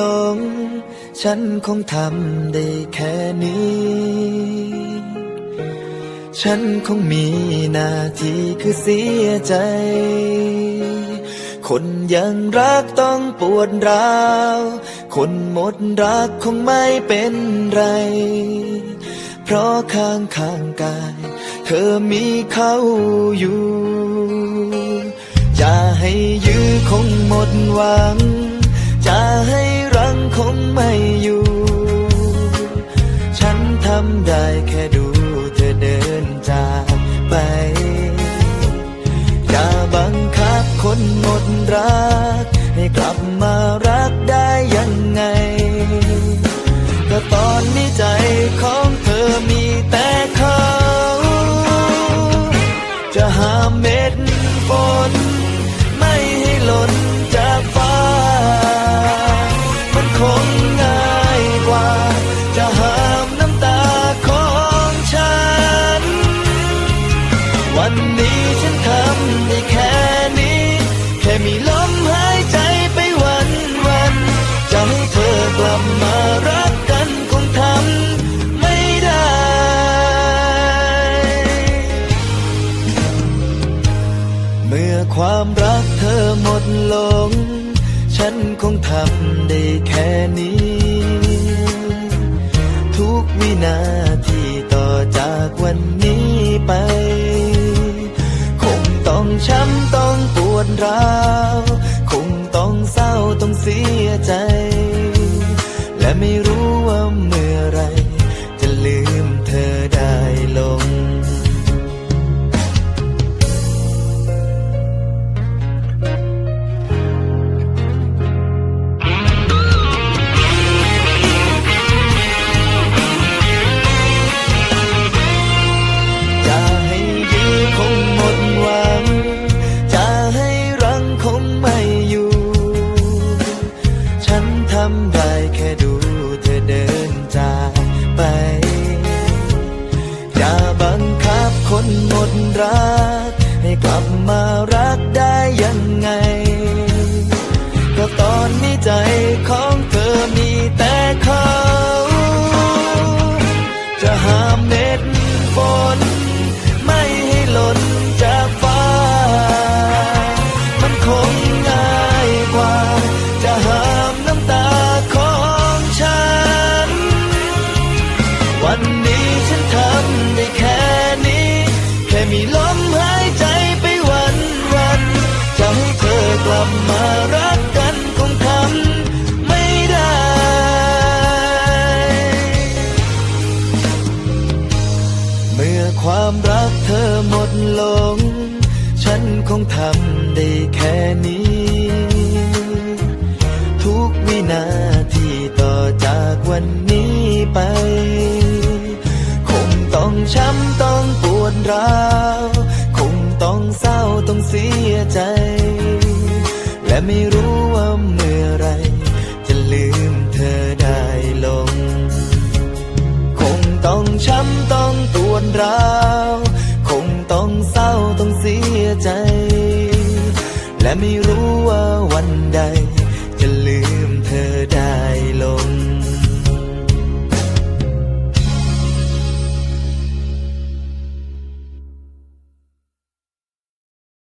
ลง ฉันคงทำได้แค่นี้ ฉันคงมีหน้าที่คือเสียใจ คนยังรักต้องปวดร้าว คนหมดรักคงไม่เป็นไร เพราะข้างข้างกาย เธอมีเขาอยู่จะให้ยื้อคงหมดหวังจะให้ คงไม่อยู่ ฉันทำได้แค่ดูเธอเดินจากไป อย่าบังคับคนหมดรัก ให้กลับมารักได้ยังไงก็ตอนนี้ใจของเธอมีแต่ อหมดลง ฉันคงทำได้แค่นี้ ทุกวินาทีต่อจากวันนี้ไป คงต้องช้ำต้องปวดร้าวำได้แค่ดูเธอเดินจากไป อย่าบังคับคนหมดรัก ให้กลับมารักได้ยังไง ก็ตอนนี้ใจของเธอ มีลมหายใจไปวันวันจะให้เธอกลับมารักกันคงทำไม่ได้ เมื่อความรักเธอหมดลง ฉันคงทำได้แค่นี้ เศร้าต้องเสียใจ และไม่รู้ว่าเมื่อไร จะลืมเธอได้ลง คงต้องช้ำต้องปวดร้าว คงต้องเศร้าต้องเสียใจ และไม่รู้ว่าวันใด